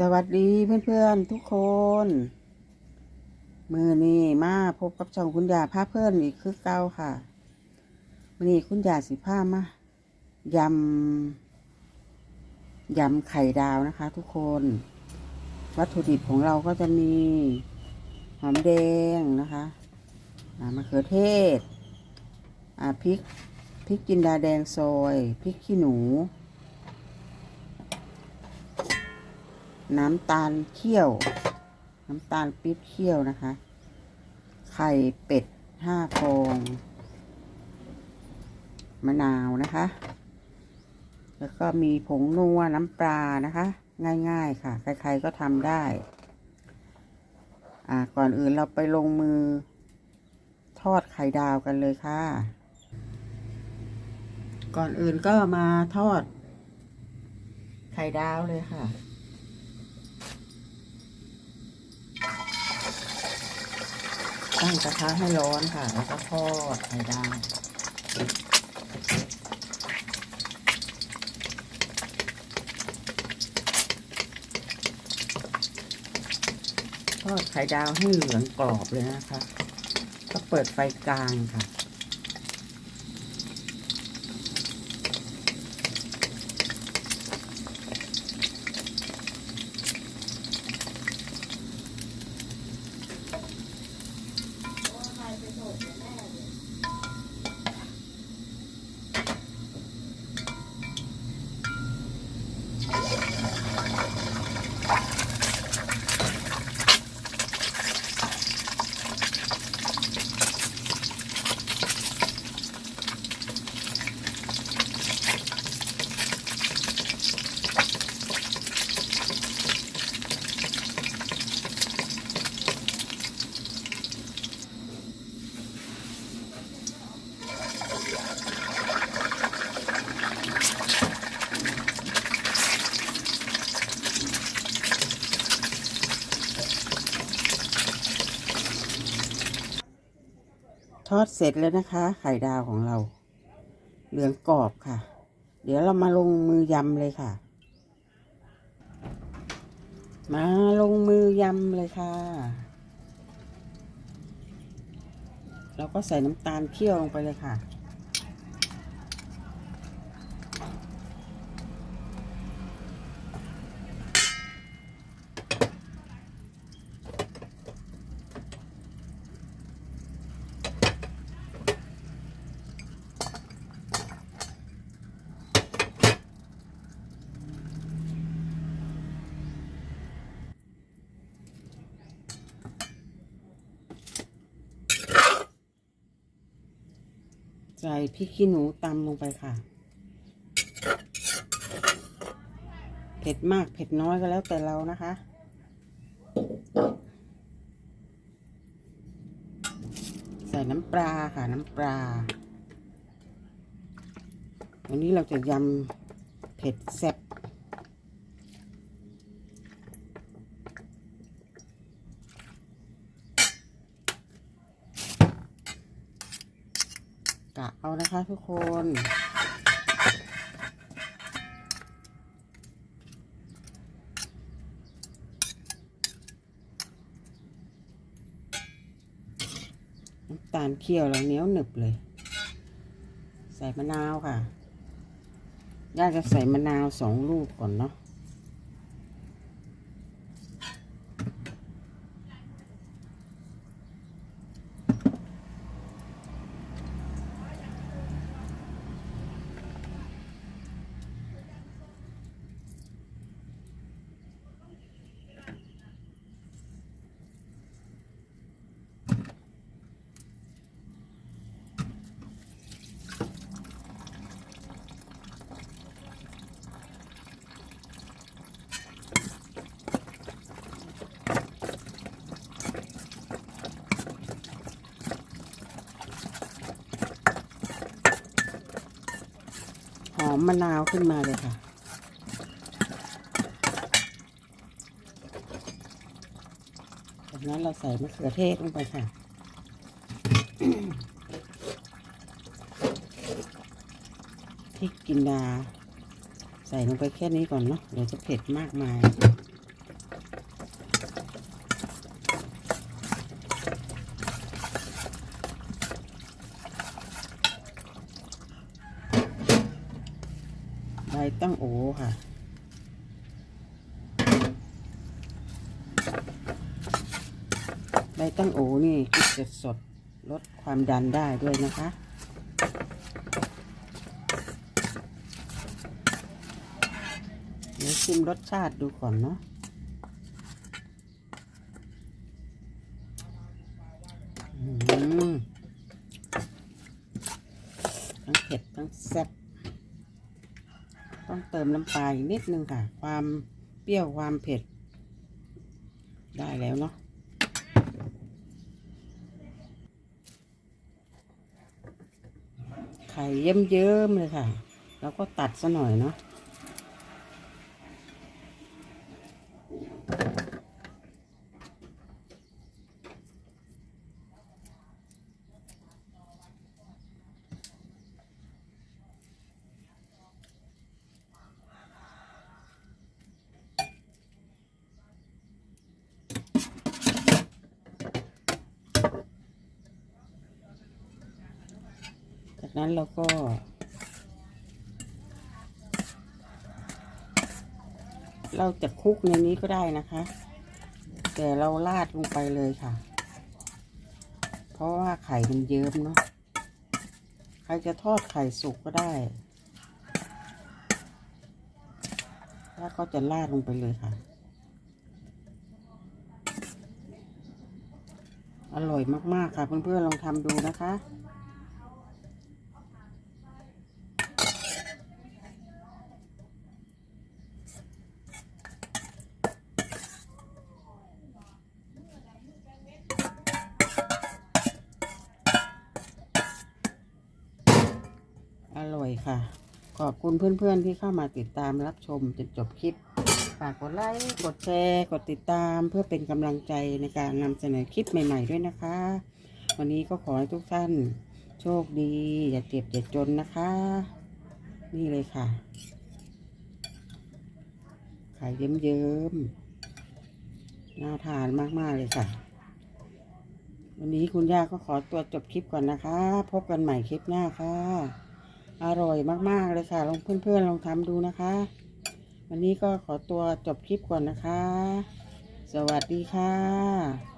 สวัสดีเพื่อนๆทุกคน มือนี้มาพบกับช่องคุณยาพาเพื่อนอีกคือเก้าค่ะ มือนี้คุณยาสิผ้ามายำยำไข่ดาวนะคะ ทุกคน วัตถุดิบของเราก็จะมีหอมแดงนะคะมะเขือเทศพริกพริกจินดาแดงซอยพริกขี้หนู น้ำตาลเคี่ยว น้ำตาลปี๊บเคี่ยวนะคะ ไข่เป็ดห้าฟอง มะนาวนะคะ แล้วก็มีผงนัวน้ำปลานะคะ ง่ายๆค่ะ ใครๆก็ทำได้ อ่า ก่อนอื่นเราไปลงมือ ทอดไข่ดาวกันเลยค่ะ ก่อนอื่นก็มาทอดไข่ดาวเลยค่ะ ตั้งกระทะให้ร้อนค่ะ แล้วก็ทอดไข่ดาวทอดไข่ดาวให้เหลืองกรอบเลยนะคะ ก็เปิดไฟกลางค่ะ ทอดเสร็จแล้วนะคะ ไข่ดาวของเรา เหลืองกรอบค่ะ เดี๋ยวเรามาลงมือยำเลยค่ะ มาลงมือยำเลยค่ะ เราก็ใส่น้ำตาลเคี่ยวลงไปเลยค่ะ ใส่พริกขี้หนูตำลงไปค่ะ เผ็ดมากเผ็ดน้อยก็แล้วแต่เรานะคะ ใส่น้ำปลาค่ะน้ำปลา วันนี้เราจะยำเผ็ดแซ่บ กะเอานะคะทุกคน น้ำตาลเคี่ยวแล้วเหนียวหนึบเลย ใส่มะนาวค่ะ ย่าจะใส่มะนาวสองลูกก่อนเนาะ มะนาวขึ้นมาเลยค่ะ จากนั้นเราใส่มะเขือเทศลงไปค่ะพริกกินดา ใส่ลงไปแค่นี้ก่อนเนาะเดี๋ยวจะเผ็ดมากมาย ตั้งโอค่ะ ใบตั้งโอนี่กินสดสดลดความดันได้ด้วยนะคะ เดี๋ยวชิมรสชาติดูก่อนเนาะทั้งเผ็ดทั้งแซ่บต้องเติมน้ำปลาอีกนิดนึงค่ะ ความเปรี้ยวความเผ็ด ได้แล้วเนาะ ไข่เยิ้มๆเลยค่ะ แล้วก็ตัดซะหน่อยเนาะ นั้นเราก็ เราจะคลุกในนี้ก็ได้นะคะ แต่เราราดลงไปเลยค่ะ เพราะว่าไข่มันเยิ้มเนาะใครจะทอดไข่สุกก็ได้ แล้วก็จะราดลงไปเลยค่ะ อร่อยมากๆค่ะเพื่อนๆลองทำดูนะคะ ค่ะ ขอบคุณเพื่อนๆที่เข้ามาติดตามรับชมจนจบคลิป ฝากกดไลค์ กดแชร์ กดติดตามเพื่อเป็นกำลังใจในการนำเสนอคลิปใหม่ๆด้วยนะคะ วันนี้ก็ขอให้ทุกท่าน โชคดี อย่าเจ็บอย่าจนนะคะ นี่เลยค่ะไข่เยิ้มๆ น่าทานมากๆเลยค่ะ วันนี้คุณย่าก็ขอตัวจบคลิปก่อนนะคะ พบกันใหม่คลิปหน้าค่ะ อร่อยมากๆเลยค่ะ ลองเพื่อนๆลองทำดูนะคะ วันนี้ก็ขอตัวจบคลิปก่อนนะคะ สวัสดีค่ะ